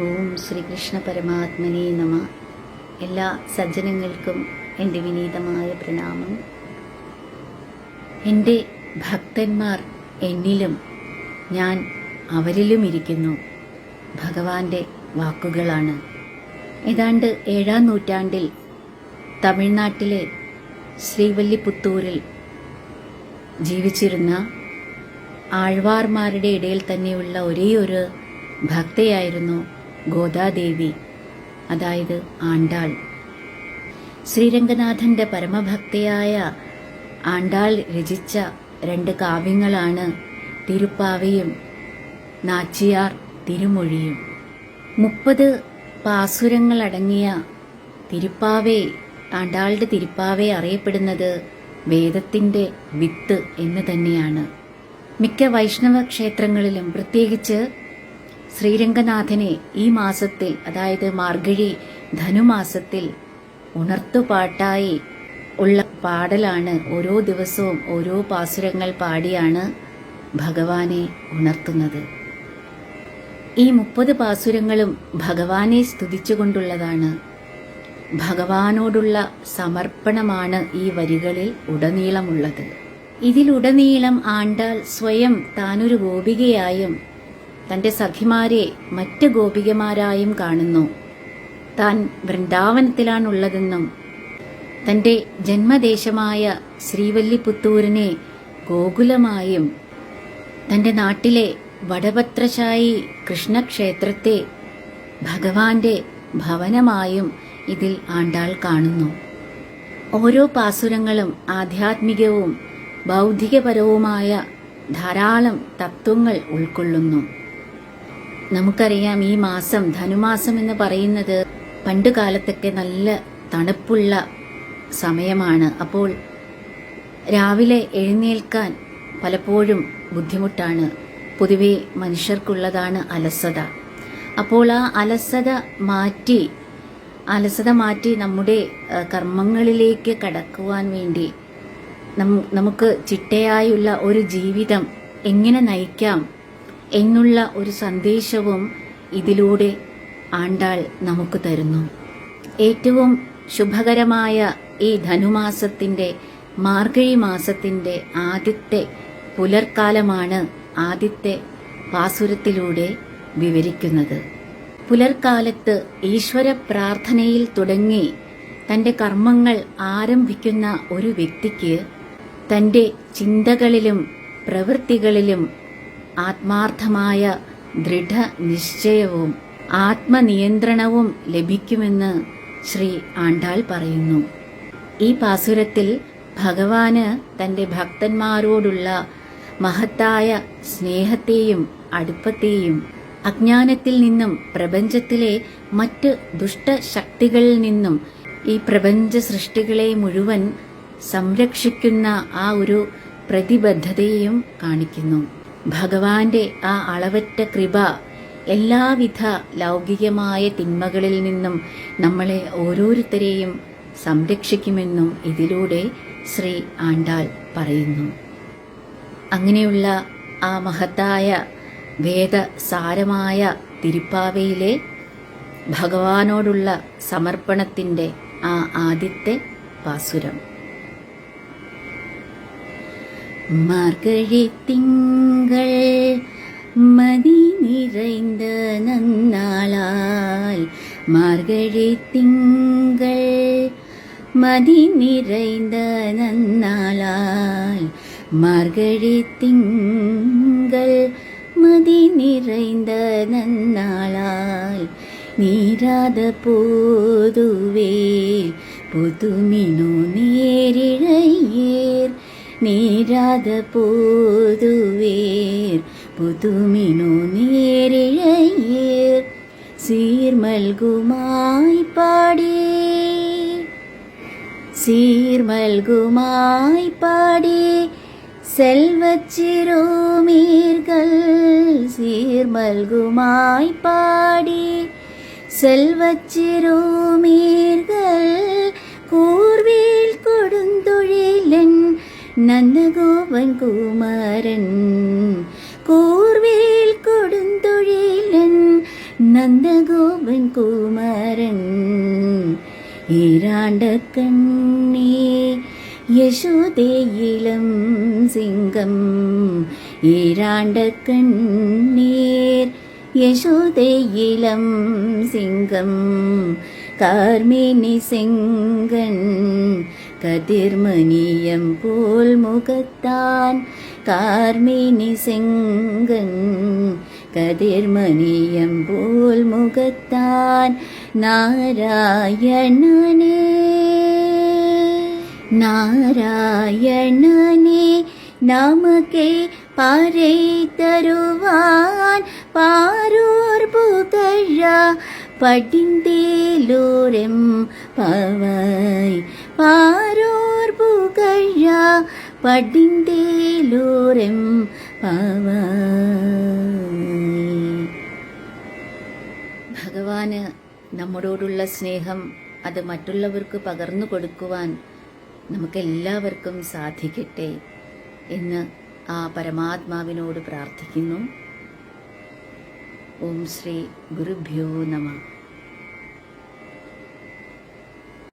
ഓം ശ്രീകൃഷ്ണ പരമാത്മനെ നമ. എല്ലാ സജ്ജനങ്ങൾക്കും എന്റെ വിനീതമായ പ്രണാമം. എന്റെ ഭക്തന്മാർ എന്നിലും ഞാൻ അവരിലും ഇരിക്കുന്നു. ഭഗവാന്റെ വാക്കുകളാണ്. ഏതാണ്ട് ഏഴാം നൂറ്റാണ്ടിൽ തമിഴ്നാട്ടിലെ ശ്രീവല്ലിപുത്തൂരിൽ ജീവിച്ചിരുന്ന ആഴ്വാർമാരുടെ ഇടയിൽ തന്നെയുള്ള ഒരേയൊരു ഒരു ഭക്തയായിരുന്നു ഗോദാദേവി അതായത് ആണ്ടാൾ. ശ്രീരംഗനാഥന്റെ പരമഭക്തയായ ആണ്ടാൾ രചിച്ച രണ്ട് കാവ്യങ്ങളാണ് തിരുപ്പാവയും നാച്ചിയാർ തിരുമൊഴിയും. മുപ്പത് പാസുരങ്ങളടങ്ങിയ തിരുപ്പാവേ ആണ്ടാളുടെ തിരുപ്പാവേ അറിയപ്പെടുന്നത് വേദത്തിന്റെ വിത്ത് എന്ന് തന്നെയാണ്. മിക്ക വൈഷ്ണവ ക്ഷേത്രങ്ങളിലും പ്രത്യേകിച്ച് ശ്രീരംഗനാഥനെ ഈ മാസത്തിൽ അതായത് മാർഗഴി ധനുമാസത്തിൽ ഉണർത്തുപാട്ടായി ഉള്ള പാടലാണ് ഓരോ ദിവസവും ഓരോ പാസുരങ്ങൾ പാടിയാണ് ഭഗവാനെ ഉണർത്തുന്നത്. ഈ മുപ്പത് പാസുരങ്ങളും ഭഗവാനെ സ്തുതിച്ചുകൊണ്ടുള്ളതാണ്. ഭഗവാനോടുള്ള സമർപ്പണമാണ് ഈ വരികളിൽ ഉടനീളമുള്ളത്. ഇതിലുടനീളം ആണ്ടാൽ സ്വയം താനൊരു ഗോപികയായും തന്റെ സഖിമാരെ മറ്റ് ഗോപികമാരായും കാണുന്നു. താൻ വൃന്ദാവനത്തിലാണുള്ളതെന്നും തന്റെ ജന്മദേശമായ ശ്രീവല്ലിപുത്തൂരിനെ ഗോകുലമായും തന്റെ നാട്ടിലെ വടപത്രശായി കൃഷ്ണക്ഷേത്രത്തെ ഭഗവാന്റെ ഭവനമായും ഇതിൽ ആണ്ടാൾ കാണുന്നു. ഓരോ പാസുരങ്ങളും ആധ്യാത്മികവും ബൗദ്ധികപരവുമായ ധാരാളം തത്വങ്ങൾ ഉൾക്കൊള്ളുന്നു. നമുക്കറിയാം ഈ മാസം ധനുമാസം എന്ന് പറയുന്നത് പണ്ട് കാലത്തൊക്കെ നല്ല തണുപ്പുള്ള സമയമാണ്. അപ്പോൾ രാവിലെ എഴുന്നേൽക്കാൻ പലപ്പോഴും ബുദ്ധിമുട്ടാണ്. പൊതുവെ മനുഷ്യർക്കുള്ളതാണ് അലസത. അപ്പോൾ ആ അലസത മാറ്റി അലസത മാറ്റി നമ്മുടെ കർമ്മങ്ങളിലേക്ക് കടക്കുവാൻ വേണ്ടി നമുക്ക് ചിട്ടയായുള്ള ഒരു ജീവിതം എങ്ങനെ നയിക്കാം? എന്നുള്ള ഒരു സന്ദേശവും ഇതിലൂടെ ആണ്ടാൾ നമുക്ക് തരുന്നു. ഏറ്റവും ശുഭകരമായ ഈ ധനുമാസത്തിന്റെ മാർഗഴി മാസത്തിന്റെ ആദ്യത്തെ പുലർക്കാലമാണ് ആദ്യത്തെ പാസുരത്തിലൂടെ വിവരിക്കുന്നത്. പുലർക്കാലത്ത് ഈശ്വര പ്രാർത്ഥനയിൽ തുടങ്ങി തന്റെ കർമ്മങ്ങൾ ആരംഭിക്കുന്ന ഒരു വ്യക്തിക്ക് തന്റെ ചിന്തകളിലും പ്രവൃത്തികളിലും ആത്മാർത്ഥമായ ദൃഢനിശ്ചയവും ആത്മനിയന്ത്രണവും ലഭിക്കുമെന്ന് ശ്രീ ആണ്ടാൾ പറയുന്നു. ഈ പാസുരത്തിൽ ഭഗവാന് തന്റെ ഭക്തന്മാരോടുള്ള മഹത്തായ സ്നേഹത്തെയും അടുപ്പത്തെയും അജ്ഞാനത്തിൽ നിന്നും പ്രപഞ്ചത്തിലെ മറ്റ് ദുഷ്ടശക്തികളിൽ നിന്നും ഈ പ്രപഞ്ച സൃഷ്ടികളെ മുഴുവൻ സംരക്ഷിക്കുന്ന ആ ഒരു പ്രതിബദ്ധതയെയും കാണിക്കുന്നു. ഭഗവാന്റെ ആ അളവറ്റ കൃപ എല്ലാവിധ ലൗകികമായ തിന്മകളിൽ നിന്നും നമ്മളെ ഓരോരുത്തരെയും സംരക്ഷിക്കുമെന്നും ഇതിലൂടെ ശ്രീ ആണ്ടാൾ പറയുന്നു. അങ്ങനെയുള്ള ആ മഹത്തായ വേദസാരമായ തിരുപ്പാവയിലെ ഭഗവാനോടുള്ള സമർപ്പണത്തിന്റെ ആ ആദ്യത്തെ പാസുരം. மார்கழி திங்கள் மதி நிறைந்த நன்னாளாய். மார்கழி திங்கள் மதி நிறைந்த நன்னாளாய். மார்கழி திங்கள் மதி நிறைந்த நன்னாளாய். நீராத போதுவே புதுமினோ நேரிழையேர். நீராத போதுவேர் புதுமினோ நேரிழையேர். சீர்மல்குமாய் பாடி சீர்மல்குமாய் பாடி செல்வச்சிரோமீர்கள் சீர்மல்குமாய் பாடி செல்வச்சிரோமீர்கள் கூர்வேல் கொடுந்தொழிலன் നന്ദഗോപൻ കുമാരൻ കൂർവേൽ കൊടുന്തൊഴിലൻ നന്ദഗോപൻ കുമാരൻ. ഈരാണ്ട കണ്ണീ യശോദേയിലം സിംഗം ഈരാണ്ട കണ്ണീർ യശോദയിലം സിംഗം. കാർമിനി സെങ്കൻ கதிர்மணியம் போல் முகத்தான் கார்மினி செங்கன் கதிர்மணியம் போல் முகத்தான் நாராயணனே. நாராயணனே நமக்கே பாறை தருவான். பாரூர் புகழா படிந்தேலோரெம் பவாய் പാരൂർ പുകഴ പടിന്തേലൂരം പവൈ ഭഗവാന് നമ്മളോടുള്ള സ്നേഹം അത് മറ്റുള്ളവർക്ക് പകർന്നു കൊടുക്കുവാൻ നമുക്കെല്ലാവർക്കും സാധിക്കട്ടെ എന്ന് ആ പരമാത്മാവിനോട് പ്രാർത്ഥിക്കുന്നു. ഓം ശ്രീ ഗുരുഭ്യോ നമ.